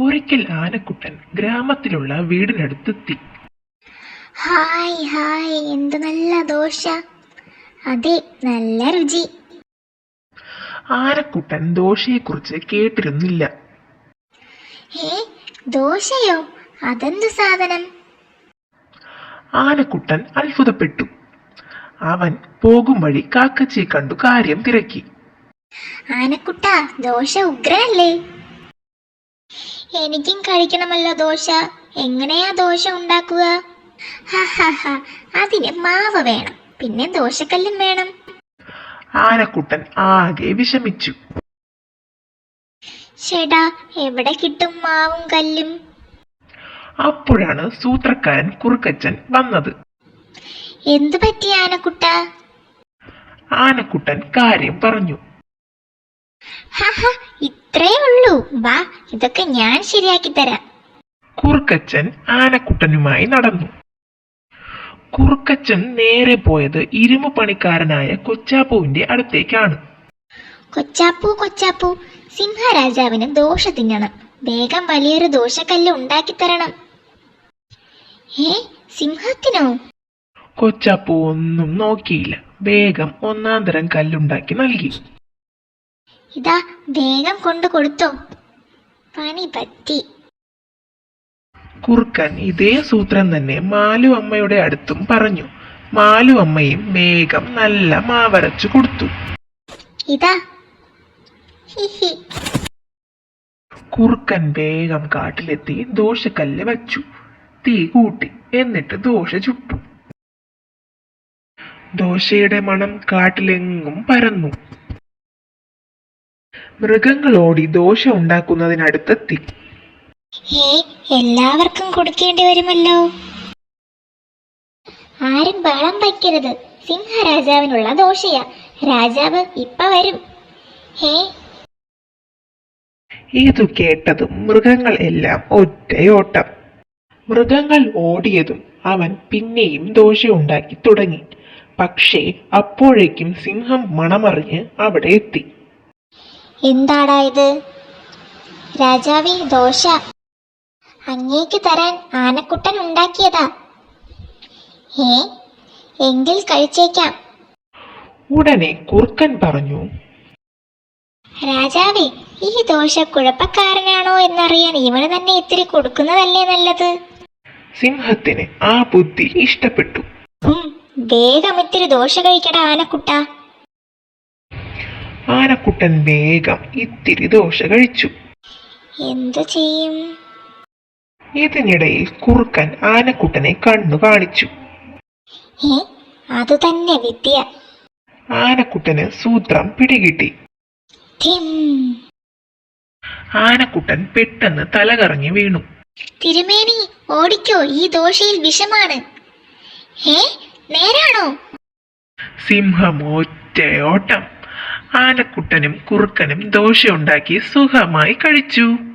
ഒരിക്കൽ ആനക്കുട്ടൻ ഗ്രാമത്തിലുള്ള വീടിനടുത്തെത്തി hi hi എന്ത് നല്ല ദോശ. അതെ നല്ല രുചി. ആനക്കുട്ടൻ ദോശയെ കുറിച്ച് കേട്ടിരുന്നില്ല. ഏ ദോശയോ? അതെന്ത് സാധനം? ആനക്കുട്ടൻ അത്ഭുതപ്പെട്ടു. അവൻ പോകും വഴി കാക്കച്ചിയെ കണ്ടു കാര്യം തിരക്കി. ആനക്കുട്ട ദോശ ഉഗ്രനല്ലേ എനിക്കും കഴിക്കണമല്ലോ ദോശ. എങ്ങനെയാ ദോശ ഉണ്ടാക്കുക. അതിന് മാവ് വേണം. പിന്നെ ദോശക്കല്ലും വേണം. ആനക്കുട്ടൻ ആകെ വിഷമിച്ചു. ചേടാ എവിടെ കിട്ടും മാവും കല്ലും? അപ്പോഴാണ് സൂത്രക്കാരൻ കുറുക്കച്ചൻ വന്നത്. എന്തു പറ്റി ആനക്കുട്ട? ആനക്കുട്ടൻ കാര്യം പറഞ്ഞു. ഹഹ ഇത്രേ ഉള്ളൂ. വാ ഇതൊക്കെ ഞാൻ ശരിയാക്കി തരാം. കുറുക്കച്ചൻ ആനക്കുട്ടനുമായി നടന്നു. കുറുക്കച്ചൻ നേരെ പോയത് ഇരുമ്പ് പണിക്കാരനായ കൊച്ചാപ്പുവിന്റെ അടുത്തേക്കാണ്. കൊച്ചാപ്പു കൊച്ചാപ്പു സിംഹരാജാവിന് ദോശ തിന്നണം. വേഗം വലിയൊരു ദോശക്കല്ല് ഉണ്ടാക്കി തരണം. ഏ സിംഹത്തിനോ? കൊച്ചാപ്പു ഒന്നും നോക്കിയില്ല. വേഗം ഒന്നാം തരം കല്ലുണ്ടാക്കി നൽകി. ഇതാ വേഗം കൊണ്ടു കൊടുത്തോ. പണി പറ്റി. കുറുക്കൻ ഇതേ സൂത്രം തന്നെ മാലു അമ്മയുടെ അടുത്തും പറഞ്ഞു. മാലു അമ്മയും വേഗം നല്ല മാവരച്ചു കൊടുത്തു. ഇതാ. ഹിഹി കുറുക്കൻ വേഗം കാട്ടിലെത്തി ദോശക്കല്ല് വച്ചു. തീ കൂട്ടി എന്നിട്ട് ദോശ ചുട്ടു. ദോശയുടെ മണം കാട്ടിലെങ്ങും പരന്നു. മൃഗങ്ങളോടി ദോശ ഉണ്ടാക്കുന്നതിനടുത്തെത്തി ഹേ എല്ലാവർക്കും കൊടുക്കേണ്ടി വരുമല്ലോ. ആരും ബഹളം വയ്ക്കരുത്. സിംഹരാജാവിനുള്ള ദോശയാ. രാജാവ് ഇപ്പ വരും. ഹേ. ഇതു കേട്ടതും മൃഗങ്ങൾ എല്ലാം ഒറ്റയോട്ടം. മൃഗങ്ങൾ ഓടിയതും അവൻ പിന്നെയും ദോശ ഉണ്ടാക്കി തുടങ്ങി. പക്ഷേ അപ്പോഴേക്കും സിംഹം മണമറിഞ്ഞ് അവിടെ എത്തി. എന്താടാ ഇത്? രാജാവി ദോശ. അങ്ങേക്ക് തരാൻ ആനക്കുട്ടൻ ഉണ്ടാക്കിയതാ. ഏ എങ്കിൽ കഴിച്ചേക്കാം. ഉടനെ കുറുക്കൻ പറഞ്ഞു രാജാവേ ഈ ദോശ കുഴപ്പക്കാരനാണോ എന്നറിയാൻ ഇവന് തന്നെ ഇത്തിരി കൊടുക്കുന്നതല്ലേ നല്ലത്? സിംഹത്തിന് ആ ബുദ്ധി ഇഷ്ടപ്പെട്ടു. വേഗം ഇത്തിരി ദോശ കഴിക്കടാ ആനക്കുട്ട. ആനക്കുട്ടൻ വേഗം ഇത്തിരി ദോശ കഴിച്ചു. എന്തു ചെയ്യും? ഇതിനിടയിൽ കുറുക്കൻ ആനക്കുട്ടനെ കണ്ണു കാണിച്ചു. ഏ അത് തന്നെ വിദ്യ. ആനക്കുട്ടന് സൂത്രം പിടികിട്ടി. ധിം. ആനക്കുട്ടൻ പെട്ടെന്ന് തലകറങ്ങി വീണു. തിരുമേനി ഓടിക്കോ ഈ ദോശയിൽ വിഷമാണ്. ഏ നേരാണോ? സിംഹം ഒറ്റയോട്ടം. ആനക്കുട്ടനും കുറുക്കനും ദോശ ഉണ്ടാക്കി സുഖമായി കഴിച്ചു.